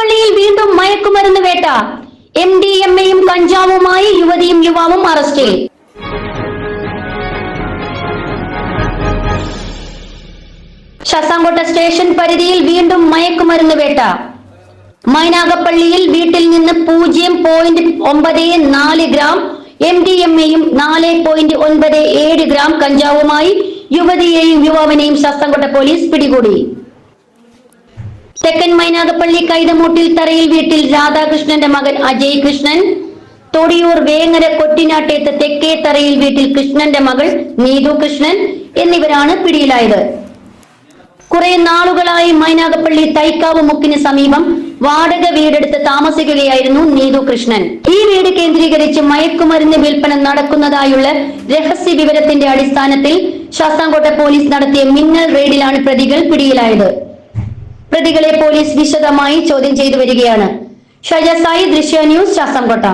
മൈനാഗപ്പള്ളിയിൽ വീണ്ടും മയക്കുമരുന്ന് വേട്ട. എം ഡി എം എയും കഞ്ചാവുമായി യുവതിയും യുവാവും അറസ്റ്റിൽ. ശാസ്താംകോട്ട സ്റ്റേഷൻ പരിധിയിൽ വീണ്ടും മയക്കുമരുന്ന് വേട്ട. മൈനാഗപ്പള്ളിയിൽ വീട്ടിൽ നിന്ന് പൂജ്യം പോയിന്റ് ഒമ്പത് നാല് ഗ്രാം എം ഡി എം എയും നാല് പോയിന്റ് ഒൻപത് ഏഴ് ഗ്രാം കഞ്ചാവുമായി യുവതിയെയും യുവാവിനെയും ശാസ്താംകോട്ട പോലീസ് പിടികൂടി. തെക്കൻ മൈനാഗപ്പള്ളി കൈതമൂട്ടിൽ തറയിൽ വീട്ടിൽ രാധാകൃഷ്ണന്റെ മകൻ അജയ് കൃഷ്ണൻ തൊടിയൂർ വേങ്ങര കൊട്ടിനാട്ടേത്ത് തെക്കേ തറയിൽ വീട്ടിൽ കൃഷ്ണന്റെ മകൾ നീതു കൃഷ്ണൻ എന്നിവരാണ് പിടിയിലായത്. കുറെ നാളുകളായി മൈനാഗപ്പള്ളി തൈക്കാവ് മുക്കിന് സമീപം വാടക വീടെടുത്ത് താമസിക്കുകയായിരുന്നു നീതു കൃഷ്ണൻ ഈ വീട് കേന്ദ്രീകരിച്ച് മയക്കുമരുന്ന് വിൽപ്പന നടക്കുന്നതായുള്ള രഹസ്യ വിവരത്തിന്റെ അടിസ്ഥാനത്തിൽ ശാസ്താംകോട്ട പോലീസ് നടത്തിയ മിന്നൽ റെയ്ഡിലാണ് പ്രതികൾ പിടിയിലായത്. പ്രതികളെ പോലീസ് വിശദമായി ചോദ്യം ചെയ്തു വരികയാണ്. ഷജസായി ദൃശ്യ ന്യൂസ് ശാസ്താംകോട്ട